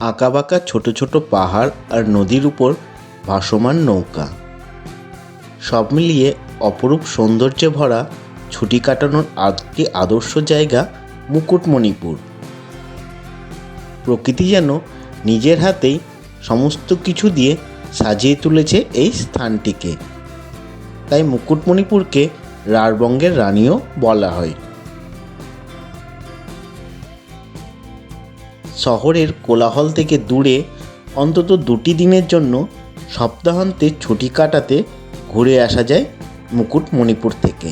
আঁকাবাঁকা ছোট ছোট পাহাড় আর নদীর উপর ভাসমান নৌকা। সব মিলিয়ে অপরূপ সৌন্দর্যে ভরা ছুটি কাটানোর একটি আদর্শ জায়গা মুকুটমণিপুর। প্রকৃতি যেন নিজের হাতেই সমস্ত কিছু দিয়ে সাজিয়ে তুলেছে এই স্থানটিকে। তাই মুকুটমণিপুরকে রারবঙ্গের রানীও বলা হয়। শহরের কোলাহল থেকে দূরে অন্তত দুটি দিনের জন্য সপ্তাহান্তে ছুটি কাটাতে ঘুরে আসা যায় মুকুটমণিপুর থেকে।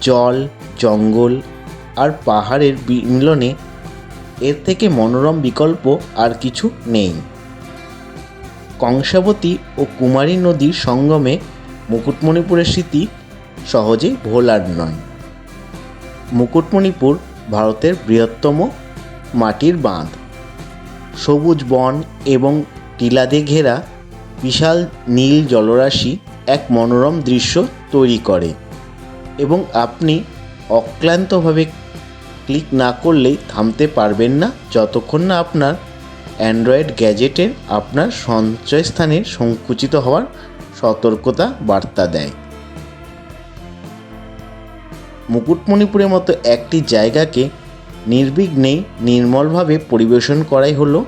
জল, জঙ্গল আর পাহাড়ের মিলনে এর থেকে মনোরম বিকল্প আর কিছু নেই। কংসাবতী ও কুমারী নদীর সঙ্গমে মুকুটমণিপুরের স্মৃতি সহজে ভোলার নয়। মুকুটমণিপুর ভারতের বৃহত্তম মাটির বাঁধ। সবুজ বন এবং টিলাদে ঘেরা বিশাল নীল জলরাশি এক মনোরম দৃশ্য তৈরি করে এবং আপনি অক্লান্তভাবে ক্লিক না করলেই থামতে পারবেন না যতক্ষণ না আপনার অ্যান্ড্রয়েড গ্যাজেটের আপনার সঞ্চয়স্থানের সংকুচিত হওয়ার সতর্কতা বার্তা দেয়। মুকুটমণিপুরের মতো একটি জায়গাকে নির্বিঘ্নেই নির্মলভাবে পরিবেশন করাই হলো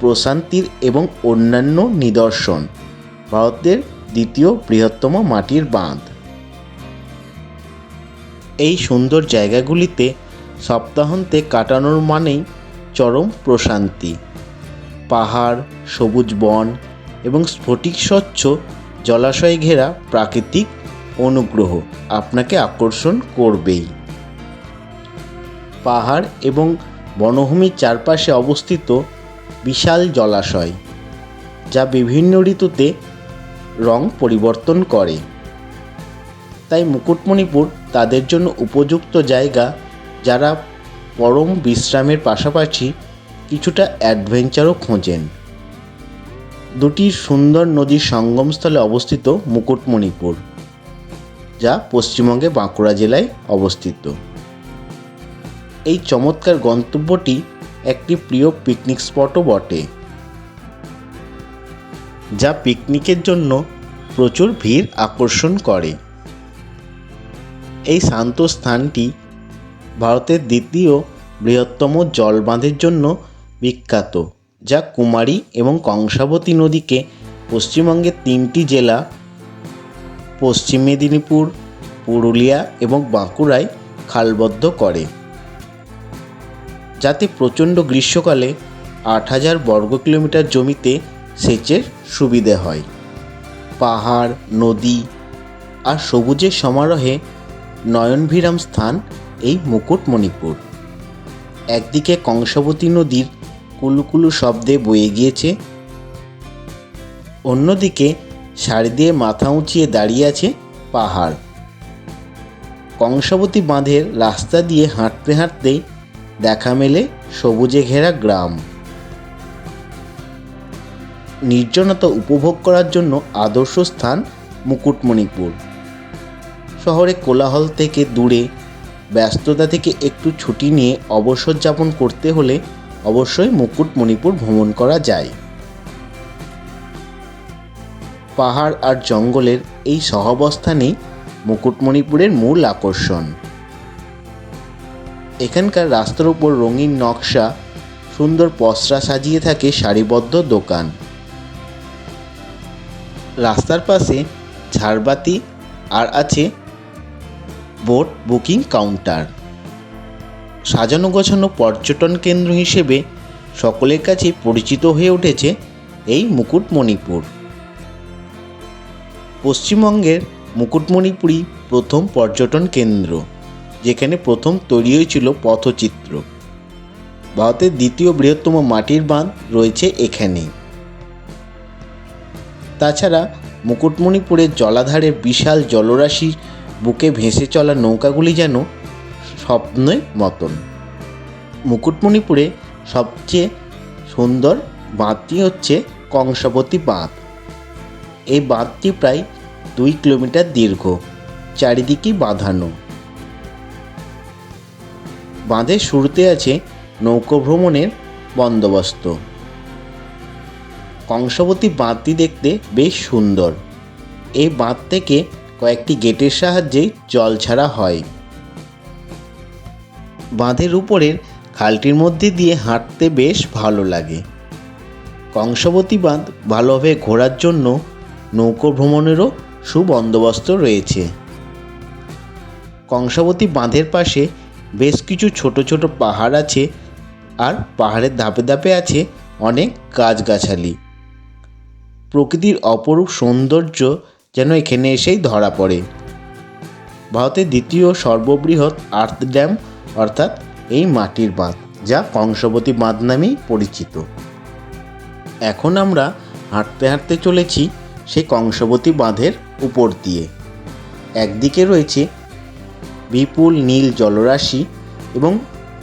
প্রশান্তির এবং অন্যান্য নিদর্শন, ভারতের দ্বিতীয় বৃহত্তম মাটির বাঁধ। এই সুন্দর জায়গাগুলিতে সপ্তাহান্তে কাটানোর মানেই চরম প্রশান্তি। পাহাড়, সবুজ বন এবং স্ফটিক স্বচ্ছ জলাশয় ঘেরা প্রাকৃতিক অনুগ্রহ, আপনাকে আকর্ষণ করবেই। পাহাড় এবং বনভূমির চারপাশে অবস্থিত বিশাল জলাশয়, যা বিভিন্ন ঋতুতে রং পরিবর্তন করে। তাই মুকুটমণিপুর তাদের জন্য উপযুক্ত জায়গা, যারা পরম বিশ্রামের পাশাপাশি কিছুটা অ্যাডভেঞ্চারও খোঁজেন। দুটি সুন্দর নদীর সঙ্গমস্থলে অবস্থিত মুকুটমণিপুর। যা পশ্চিমবঙ্গে বাঁকুড়া জেলায় অবস্থিত। এই চমৎকার গন্তব্যটি একটি প্রিয় পিকনিক স্পটও বটে, যা পিকনিকের জন্য প্রচুর ভিড় আকর্ষণ করে। এই শান্ত স্থানটি ভারতের দ্বিতীয় বৃহত্তম জলবাঁধের জন্য বিখ্যাত, যা কুমারী এবং কংসাবতী নদীকে পশ্চিমবঙ্গের তিনটি জেলা পশ্চিম মেদিনীপুর, পুরুলিয়া এবং বাঁকুড়ায় খালবদ্ধ করে। যাতে প্রচণ্ড গ্রীষ্মকালে আট হাজার বর্গ কিলোমিটার জমিতে সেচের সুবিধে হয়। পাহাড়, নদী আর সবুজের সমারোহে নয়নভিরাম স্থান এই মুকুটমণিপুর। একদিকে কংসাবতী নদীর কুলুকুলু শব্দে বয়ে গিয়েছে, অন্যদিকে শাড়ি দিয়ে মাথা উঁচিয়ে দাঁড়িয়ে আছে পাহাড়। কংসাবতী বাঁধের রাস্তা দিয়ে হাঁটতে হাঁটতেই দেখা মেলে সবুজে ঘেরা গ্রাম। নির্জনতা উপভোগ করার জন্য আদর্শ স্থান মুকুটমণিপুর। শহরে কোলাহল থেকে দূরে, ব্যস্ততা থেকে একটু ছুটি নিয়ে অবসর যাপন করতে হলে অবশ্যই মুকুটমণিপুর ভ্রমণ করা যায়। পাহাড় আর জঙ্গলের এই সহাবস্থানেই মুকুটমণিপুরের মূল আকর্ষণ। এখানকার রাস্তার উপর রঙিন নকশা, সুন্দর পসরা সাজিয়ে থাকে সারিবদ্ধ দোকান। রাস্তার পাশে ঝাড়বাতি আর আছে বোট বুকিং কাউন্টার। সাজানো গোছানো পর্যটন কেন্দ্র হিসেবে সকলের কাছে পরিচিত হয়ে উঠেছে এই মুকুটমণিপুর। পশ্চিমবঙ্গের মুকুটমণিপুরই প্রথম পর্যটন কেন্দ্র, যেখানে প্রথম তৈরি হয়েছিল পথচিত্র। ভারতের দ্বিতীয় বৃহত্তম মাটির বাঁধ রয়েছে এখানেই তাছাড়া মুকুটমণিপুরের জলাধারে বিশাল জলরাশির বুকে ভেসে চলা নৌকাগুলি যেন স্বপ্নের মতন। মুকুটমণিপুরে সবচেয়ে সুন্দর বাঁধটি হচ্ছে কংসাবতী বাঁধ। এই বাঁধটি প্রায় দুই কিলোমিটার দীর্ঘ চারিদিকে বাঁধানো। বাঁধের শুরুতে আছে নৌকো ভ্রমণের বন্দোবস্ত। কংসবতী বাঁধটি দেখতে বেশ সুন্দর। এই বাঁধ থেকে কয়েকটি গেটের সাহায্যে জল ছাড়া হয়। বাঁধের উপরের খালটির মধ্যে দিয়ে হাঁটতে বেশ ভালো লাগে। কংসবতী বাঁধ ভালোভাবে ঘোরার জন্য নৌকো ভ্রমণেরও সুবন্দোবস্ত রয়েছে। কংসাবতী বাঁধের পাশে বেশ কিছু ছোট ছোট পাহাড় আছে আর পাহাড়ের ধাপে ধাপে আছে অনেক গাছগাছালি। প্রকৃতির অপরূপ সৌন্দর্য যেন এখানে এসেই ধরা পড়ে। ভারতের দ্বিতীয় সর্ববৃহৎ আর্থ ড্যাম অর্থাৎ এই মাটির বাঁধ, যা কংসবতী বাঁধ নামেই পরিচিত। এখন আমরা হাঁটতে হাঁটতে চলেছি সেই কংসবতী বাঁধের উপর দিয়ে। একদিকে রয়েছে বিপুল নীল জলরাশি এবং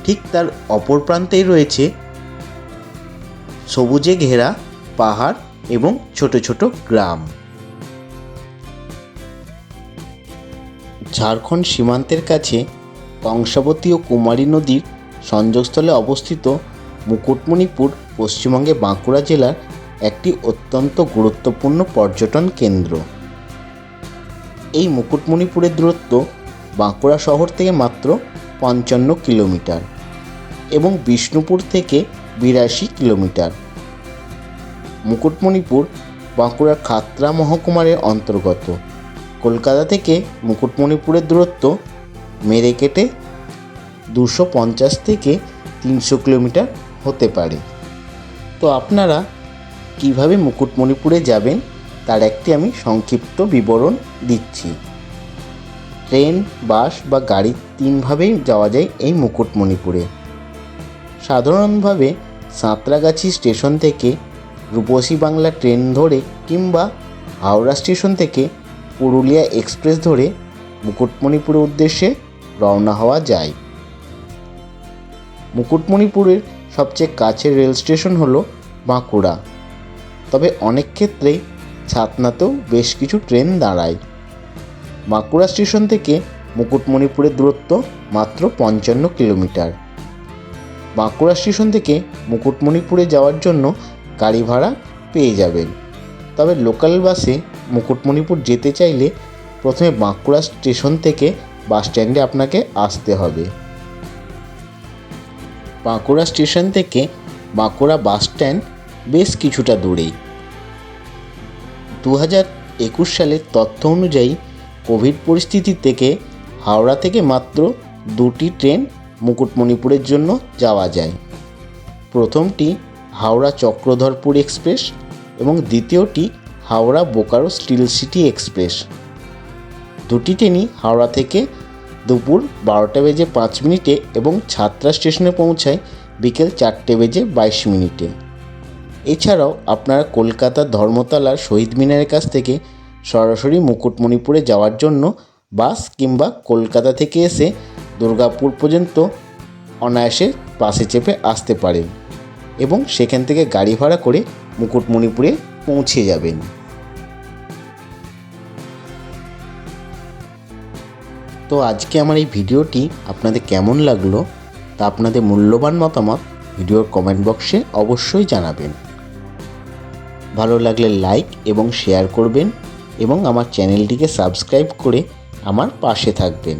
ঠিক তার অপর প্রান্তেই রয়েছে সবুজে ঘেরা পাহাড় এবং ছোট ছোট গ্রাম। ঝাড়খণ্ড সীমান্তের কাছে কংসাবতী ও কুমারী নদীর সংযোগস্থলে অবস্থিত মুকুটমণিপুর পশ্চিমবঙ্গে বাঁকুড়া জেলার একটি অত্যন্ত গুরুত্বপূর্ণ পর্যটন কেন্দ্র। এই মুকুটমণিপুরের দূরত্ব বাঁকুড়া শহর থেকে মাত্র পঞ্চান্ন কিলোমিটার এবং বিষ্ণুপুর থেকে বিরাশি কিলোমিটার। মুকুটমণিপুর বাঁকুড়ার খাতড়া মহকুমারের অন্তর্গত। কলকাতা থেকে মুকুটমণিপুরের দূরত্ব মেরে কেটে দুশো পঞ্চাশ থেকে তিনশো কিলোমিটার হতে পারে। তো আপনারা কীভাবে মুকুটমণিপুরে যাবেন? তার একটি আমি সংক্ষিপ্ত বিবরণ দিচ্ছি। ট্রেন, বাস বা গাড়ি তিনভাবেই যাওয়া যায় এই মুকুটমণিপুরে। সাধারণভাবে সাঁতরাগাছি স্টেশন থেকে রূপসী বাংলা ট্রেন ধরে কিংবা হাওড়া স্টেশন থেকে পুরুলিয়া এক্সপ্রেস ধরে মুকুটমণিপুরের উদ্দেশ্যে রওনা হওয়া যায়। মুকুটমণিপুরের সবচেয়ে কাছের রেল স্টেশন হলো বাঁকুড়া। তবে অনেক ক্ষেত্রেই ছাতনাতেও বেশ কিছু ট্রেন দাঁড়ায়। বাঁকুড়া স্টেশন থেকে মুকুটমণিপুরের দূরত্ব মাত্র পঞ্চান্ন কিলোমিটার। বাঁকুড়া স্টেশন থেকে মুকুটমণিপুরে যাওয়ার জন্য গাড়ি ভাড়া পেয়ে যাবেন। তবে লোকাল বাসে মুকুটমণিপুর যেতে চাইলে প্রথমে বাঁকুড়া স্টেশন থেকে বাস স্ট্যান্ডে আপনাকে আসতে হবে। বাঁকুড়া স্টেশন থেকে বাঁকুড়া বাস স্ট্যান্ড বেশ কিছুটা দূরেই। দু হাজার একুশ সালের তথ্য অনুযায়ী কোভিড পরিস্থিতি থেকে হাওড়া থেকে মাত্র দুটি ট্রেন মুকুটমণিপুরের জন্য যাওয়া যায়। প্রথমটি হাওড়া চক্রধরপুর এক্সপ্রেস এবং দ্বিতীয়টি Howrah Bokaro steel city express. দুটি ট্রেনই হাওড়া থেকে দুপুর বারোটা বেজে পাঁচ মিনিটে এবং ছাত্রা স্টেশনে পৌঁছায় বিকেল চারটে বেজে বাইশ মিনিটে। এছাড়াও আপনারা কলকাতার ধর্মতলার শহীদ মিনারের কাছ থেকে সরাসরি মুকুটমণিপুরে যাওয়ার জন্য বাস কিংবা কলকাতা থেকে এসে দুর্গাপুর পর্যন্ত অনায়াসে বাসে চেপে আসতে পারেন এবং সেখান থেকে গাড়ি ভাড়া করে মুকুটমণিপুরে পৌঁছে যাবেন। তো আজকে আমার এই ভিডিওটি আপনাদের কেমন লাগল তা আপনাদের মূল্যবান মতামত ভিডিওর কমেন্ট বক্সে অবশ্যই জানাবেন। ভালো লাগলে লাইক এবং শেয়ার করবেন এবং আমার চ্যানেলটিকে সাবস্ক্রাইব করে আমার পাশে থাকবেন।